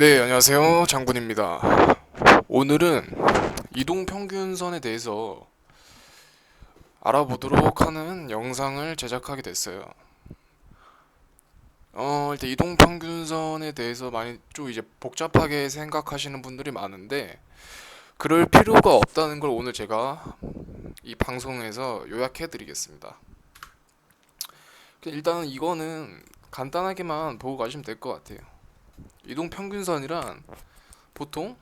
네, 안녕하세요. 장군입니다. 오늘은 이동 평균선에 대해서 알아보도록 하는 영상을 제작하게 됐어요. 어, 일단 이동 평균선에 대해서 많이 좀 이제 복잡하게 생각하시는 분들이 많은데 그럴 필요가 없다는 걸 오늘 제가 이 방송에서 요약해 드리겠습니다. 일단은 이거는 간단하게만 보고 가시면 될 것 같아요. 이동 평균선이란 보통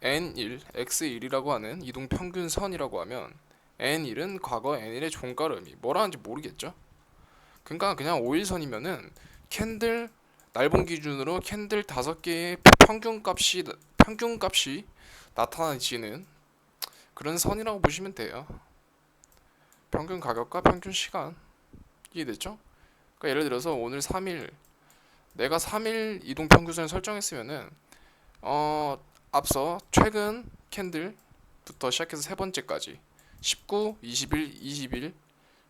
n1, x1이라고 하는 이동 평균선이라고 하면 n1은 과거 n1의 종가름이 뭐라는지 모르겠죠? 그러니까 그냥 5일선이면은 캔들 날본 기준으로 캔들 5개의 평균 값이 평균 값이 나타나지는 그런 선이라고 보시면 돼요. 평균 가격과 평균 시간 이해됐죠? 그러니까 예를 들어서 오늘 3일 내가 3일 이동 평균선을 설정했으면은 어 앞서 최근 캔들부터 시작해서 세 번째까지 19, 21, 21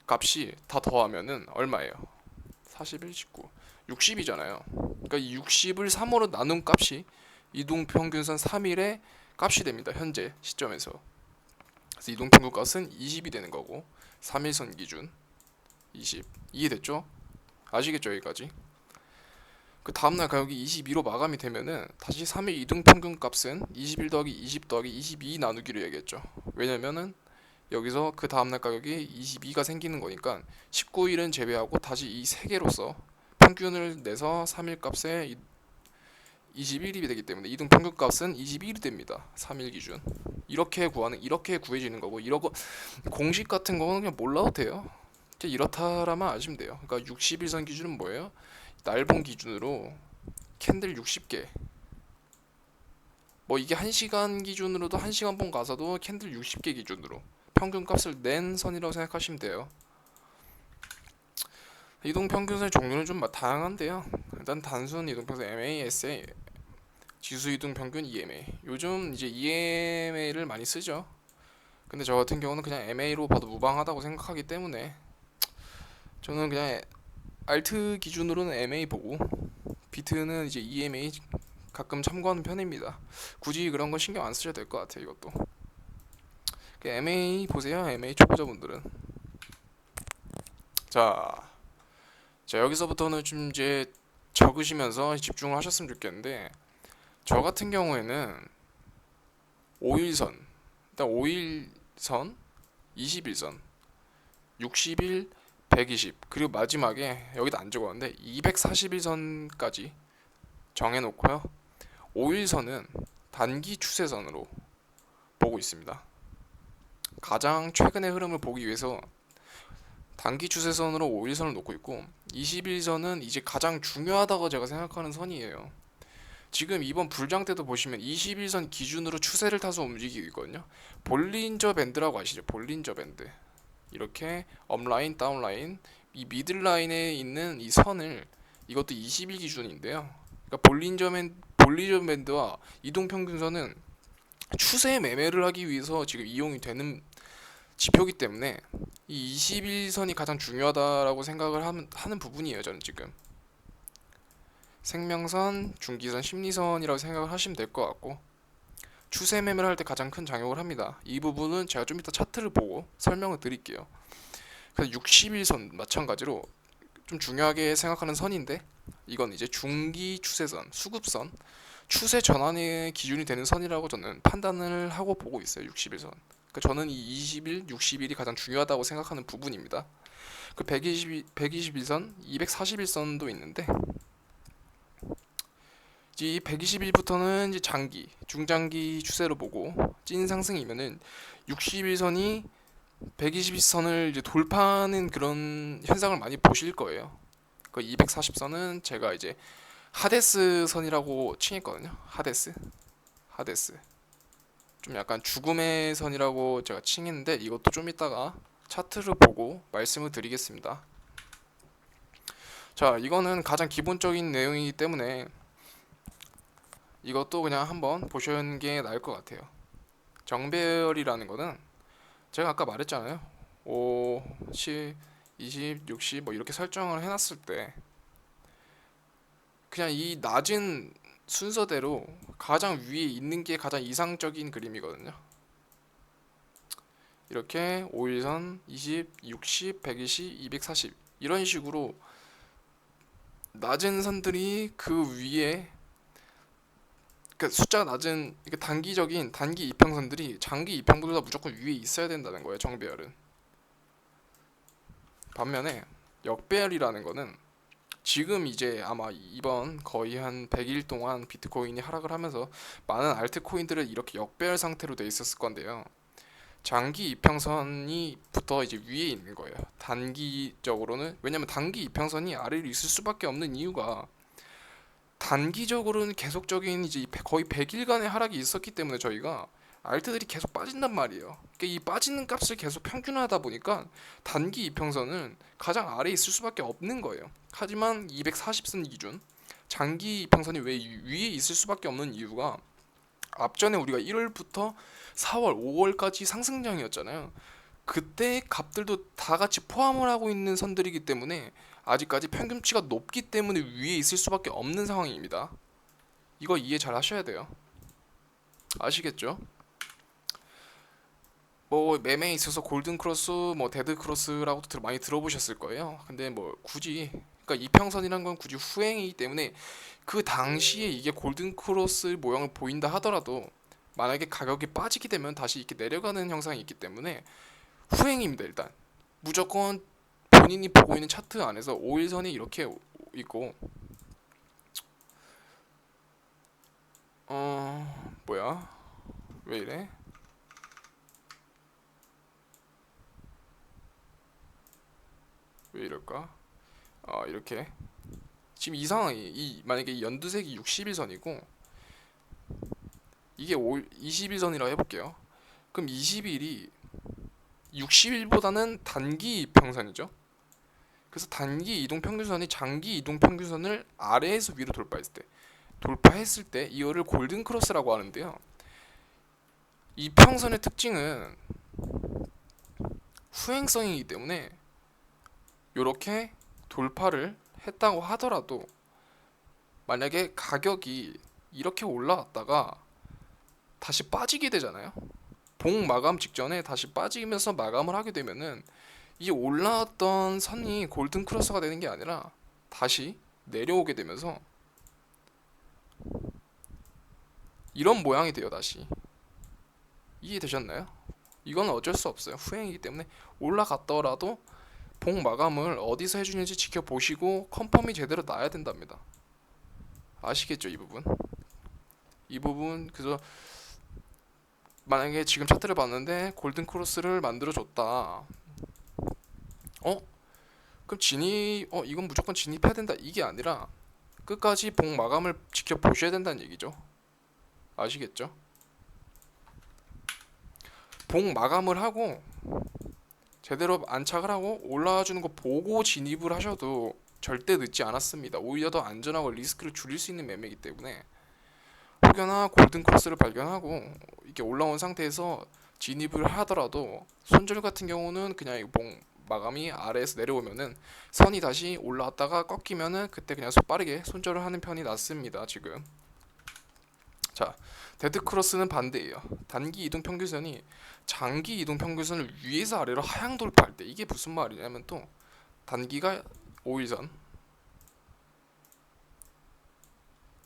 값이 다 더하면은 얼마예요? 41, 19, 60이잖아요. 그러니까 이 60을 3으로 나눈 값이 이동 평균선 3일의 값이 됩니다. 현재 시점에서. 그래서 이동 평균 값은 20이 되는 거고 3일선 기준 20 이해됐죠? 아시겠죠 여기까지? 그 다음날 가격이 22로 마감이 되면은 다시 3일 이동 평균 값은 21 더하기 20 더하기 22 나누기로 얘기했죠. 왜냐면은 여기서 그 다음날 가격이 22가 생기는 거니까 19일은 제외하고 다시 이 세 개로서 평균을 내서 3일 값에 21이 되기 때문에 이동 평균 값은 21이 됩니다. 3일 기준. 이렇게 구하는 이렇게 구해지는 거고 이러고 공식 같은 거는 그냥 몰라도 돼요. 이렇다라만 아시면 돼요. 그러니까 60일선 기준은 뭐예요? 날본 기준으로 캔들 60개. 뭐 이게 1시간 기준으로도 1시간 본 가서도 캔들 60개 기준으로 평균 값을 낸 선이라고 생각하시면 돼요. 이동 평균선의 종류는 좀 다양한데요. 일단 단순 이동 평균 MASA 지수 이동 평균 EMA. 요즘 이제 EMA를 많이 쓰죠. 근데 저 같은 경우는 그냥 MA로 봐도 무방하다고 생각하기 때문에 저는 그냥 알트 기준으로는 MA 보고 비트는 이제 EMA 가끔 참고하는 편입니다. 굳이 그런 건 신경 안 쓰셔도 될 것 같아요. 이것도. 그 MA 보세요. MA 초보자분들은. 자, 자 여기서부터는 좀 이제 적으시면서 집중을 하셨으면 좋겠는데 저 같은 경우에는 5일선 일단 5일선 21선 60일 120 그리고 마지막에 여기다 안 적었는데 241선까지 정해놓고요. 5일선은 단기 추세선으로 보고 있습니다. 가장 최근의 흐름을 보기 위해서 단기 추세선으로 5일선을 놓고 있고 21선은 이제 가장 중요하다고 제가 생각하는 선이에요. 지금 이번 불장 때도 보시면 21선 기준으로 추세를 타서 움직이고 있거든요. 볼린저 밴드라고 아시죠? 볼린저 밴드 이렇게 업라인, 다운라인 이 미들라인에 있는 이 선을 이것도 20일 기준인데요. 그러니까 볼린저 밴 볼린저 밴드와 이동 평균선은 추세 매매를 하기 위해서 지금 이용이 되는 지표기 때문에 이 21선이 가장 중요하다라고 생각을 하는, 하는 부분이에요. 저는 지금 생명선, 중기선, 심리선이라고 생각을 하시면 될 것 같고 추세 매매를 할 때 가장 큰 작용을 합니다. 이 부분은 제가 좀 이따 차트를 보고 설명을 드릴게요. 그래서 60일선 마찬가지로 좀 중요하게 생각하는 선인데 이건 이제 중기 추세선, 수급선, 추세 전환의 기준이 되는 선이라고 저는 판단을 하고 보고 있어요. 60일선. 그러니까 저는 이 20일, 60일이 가장 중요하다고 생각하는 부분입니다. 그 120, 121선, 241선도 있는데 이 120일부터는 이제 장기, 중장기 추세로 보고 찐 상승이면은 61선이 120선을 이제 돌파하는 그런 현상을 많이 보실 거예요. 그 240선은 제가 이제 하데스 선이라고 칭했거든요. 하데스, 하데스. 좀 약간 죽음의 선이라고 제가 칭했는데 이것도 좀 이따가 차트를 보고 말씀을 드리겠습니다. 자, 이거는 가장 기본적인 내용이기 때문에 이것도 그냥 한번 보시는 게 나을 것 같아요. 정배열이라는 거는 제가 아까 말했잖아요. 5, 10, 20, 60 뭐 이렇게 설정을 해놨을 때 그냥 이 낮은 순서대로 가장 위에 있는 게 가장 이상적인 그림이거든요. 이렇게 5일선 20, 60, 120, 240 이런 식으로 낮은 선들이 그 위에 그 숫자가 낮은 이게 단기적인 단기 이평선들이 장기 이평보다 무조건 위에 있어야 된다는 거예요. 정배열은. 반면에 역배열이라는 거는 지금 이제 아마 이번 거의 한 100일 동안 비트코인이 하락을 하면서 많은 알트코인들을 이렇게 역배열 상태로 돼 있었을 건데요. 장기 이평선이 붙어 이제 위에 있는 거예요. 단기적으로는 왜냐면 단기 이평선이 아래로 있을 수밖에 없는 이유가 단기적으로는 계속적인 이제 거의 100일간의 하락이 있었기 때문에 저희가 알트들이 계속 빠진단 말이에요. 그러니까 이 빠지는 값을 계속 평균하다 보니까 단기 이평선은 가장 아래에 있을 수밖에 없는 거예요. 하지만 240선 기준 장기 이평선이 왜 위- 위에 있을 수밖에 없는 이유가 앞전에 우리가 1월부터 4월, 5월까지 상승장이었잖아요. 그때 값들도 다 같이 포함을 하고 있는 선들이기 때문에 아직까지 평균치가 높기 때문에 위에 있을 수밖에 없는 상황입니다. 이거 이해 잘 하셔야 돼요. 아시겠죠? 뭐 매매에 있어서 골든 크로스, 뭐 데드 크로스라고도 들- 많이 들어보셨을 거예요. 근데 뭐 굳이 그러니까 이평선이란 건 굳이 후행이기 때문에 그 당시에 이게 골든 크로스 모양을 보인다 하더라도 만약에 가격이 빠지게 되면 다시 이렇게 내려가는 형상이 있기 때문에 후행입니다. 일단. 무조건 본인이 보고 있는 차트 안에서 5일선이 이렇게 오- 있고. 어 뭐야? 왜 이래? 왜 이럴까? 아 이렇게. 지금 이 상황이 이 만약에 이 연두색이 60일선이고 이게 5, 20일선이라고 해볼게요. 그럼 20일이 60일보다는 단기 이평선이죠 그래서 단기 이동 평균선이 장기 이동 평균선을 아래에서 위로 돌파했을 때 돌파했을 때 이거를 골든 크로스라고 하는데요. 이 평선의 특징은 후행성이기 때문에 이렇게 돌파를 했다고 하더라도 만약에 가격이 이렇게 올라왔다가 다시 빠지게 되잖아요. 봉 마감 직전에 다시 빠지면서 마감을 하게 되면은 이 올라왔던 선이 골든 크로스가 되는 게 아니라 다시 내려오게 되면서 이런 모양이 돼요 다시. 이해되셨나요? 이건 어쩔 수 없어요. 후행이기 때문에 올라갔더라도 봉 마감을 어디서 해주는지 지켜보시고 컨펌이 제대로 나야 된답니다. 아시겠죠 이 부분? 이 부분 그래서 만약에 지금 차트를 봤는데 골든 크로스를 만들어 줬다 어? 그럼 진입 어 이건 무조건 진입해야 된다 이게 아니라 끝까지 봉 마감을 지켜 보셔야 된다는 얘기죠 아시겠죠? 봉 마감을 하고 제대로 안착을 하고 올라와 주는 거 보고 진입을 하셔도 절대 늦지 않았습니다. 오히려 더 안전하고 리스크를 줄일 수 있는 매매이기 때문에 혹여나 골든 크로스를 발견하고 이렇게 올라온 상태에서 진입을 하더라도 손절 같은 경우는 그냥 이봉 마감이 아래에서 내려오면은 선이 다시 올라왔다가 꺾이면은 그때 그냥 빠르게 손절을 하는 편이 낫습니다. 지금 자 데드 크로스는 반대예요. 단기 이동 평균선이 장기 이동 평균선을 위에서 아래로 하향 돌파할 때 이게 무슨 말이냐면 또 단기가 5일선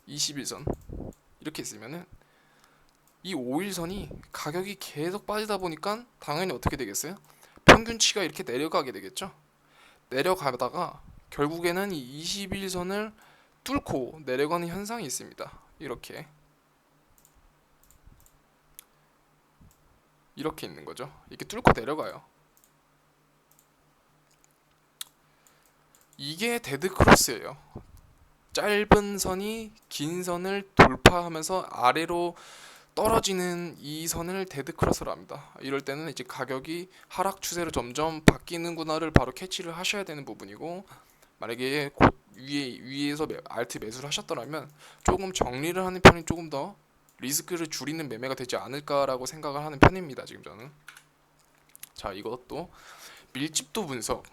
21선 이렇게 있으면은 이 5일선이 가격이 계속 빠지다 보니까 당연히 어떻게 되겠어요? 평균치가 이렇게 내려가게 되겠죠. 내려가다가 결국에는 이 21선을 뚫고 내려가는 현상이 있습니다. 이렇게 이렇게 있는 거죠. 이렇게 뚫고 내려가요. 이게 데드 크로스예요. 짧은 선이 긴 선을 돌파하면서 아래로 떨어지는 이 선을 데드 크로스로 합니다. 이럴 때는 이제 가격이 하락 추세로 점점 바뀌는구나를 바로 캐치를 하셔야 되는 부분이고 만약에 곧 위에 위에서 매- 알트 매수를 하셨더라면 조금 정리를 하는 편이 조금 더 리스크를 줄이는 매매가 되지 않을까라고 생각을 하는 편입니다. 지금 저는 자 이것도 밀집도 분석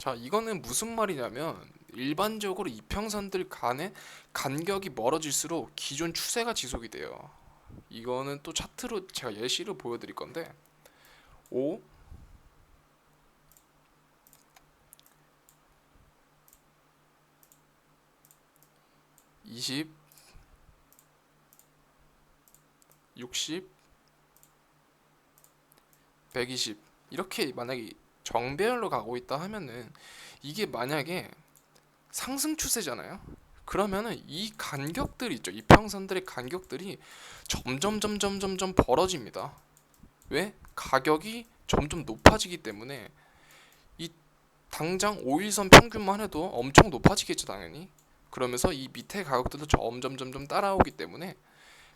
자 이거는 무슨 말이냐면 일반적으로 이평선들 간의 간격이 멀어질수록 기존 추세가 지속이 돼요. 이거는 또 차트로 제가 예시를 보여드릴 건데 5 20 60 120 이렇게 만약에 정배열로 가고 있다 하면은 이게 만약에 상승 추세잖아요. 그러면은 이 간격들 있죠. 이 평선들의 간격들이 점점 점점 점점 벌어집니다. 왜? 가격이 점점 높아지기 때문에 이 당장 5일선 평균만 해도 엄청 높아지겠죠, 당연히. 그러면서 이 밑에 가격들도 점점 점점 따라오기 때문에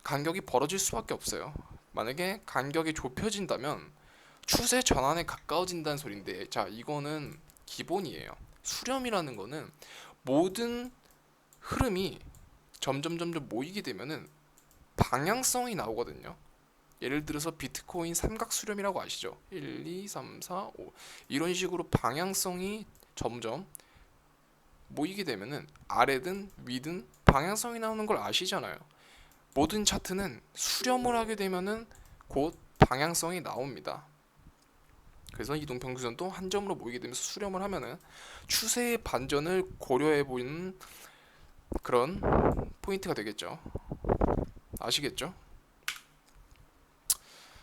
간격이 벌어질 수밖에 없어요. 만약에 간격이 좁혀진다면 추세 전환에 가까워진다는 소린데 자 이거는 기본이에요. 수렴이라는 거는 모든 흐름이 점점 점점 모이게 되면은 방향성이 나오거든요. 예를 들어서 비트코인 삼각 수렴이라고 아시죠? 1, 2, 3, 4, 5 이런 식으로 방향성이 점점 모이게 되면은 아래든 위든 방향성이 나오는 걸 아시잖아요. 모든 차트는 수렴을 하게 되면은 곧 방향성이 나옵니다. 그래서 이동 평균선도 한 점으로 모이게 되면서 수렴을 하면은 추세의 반전을 고려해 보이는 그런 포인트가 되겠죠. 아시겠죠?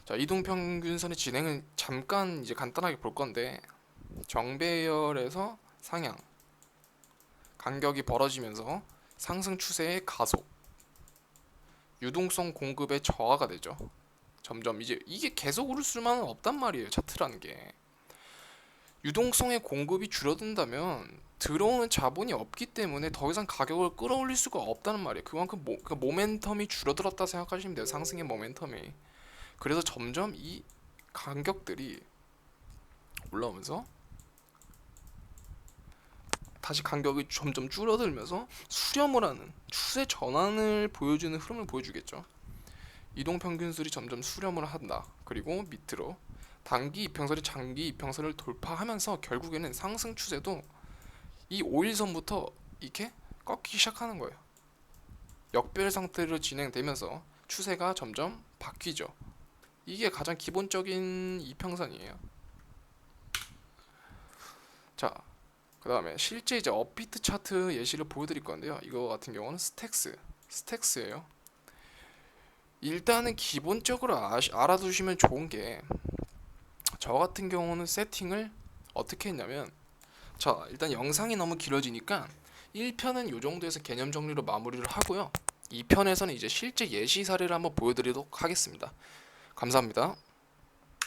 자, 이동 평균선의 진행은 잠깐 이제 간단하게 볼 건데 정배열에서 상향 간격이 벌어지면서 상승 추세의 가속 유동성 공급의 저하가 되죠. 점점 이제 이게 계속 오를 수만은 없단 말이에요. 차트라는 게 유동성의 공급이 줄어든다면 들어오는 자본이 없기 때문에 더 이상 가격을 끌어올릴 수가 없다는 말이에요. 그만큼 모, 그 모멘텀이 줄어들었다 생각하시면 돼요. 상승의 모멘텀이. 그래서 점점 이 간격들이 올라오면서 다시 간격이 점점 줄어들면서 수렴을 하는 추세 전환을 보여주는 흐름을 보여주겠죠. 이동 평균술이 점점 수렴을 한다. 그리고 밑으로 단기 이평선이 장기 이평선을 돌파하면서 결국에는 상승 추세도 이 5일선부터 이렇게 꺾이기 시작하는 거예요. 역별 상태로 진행되면서 추세가 점점 바뀌죠. 이게 가장 기본적인 이평선이에요. 자, 그 다음에 실제 이제 업비트 차트 예시를 보여드릴 건데요. 이거 같은 경우는 스택스, 스택스예요. 일단은 기본적으로 아시, 알아두시면 좋은 게 저 같은 경우는 세팅을 어떻게 했냐면 자 일단 영상이 너무 길어지니까 1편은 요 정도에서 개념 정리로 마무리를 하고요. 2편에서는 이제 실제 예시 사례를 한번 보여드리도록 하겠습니다. 감사합니다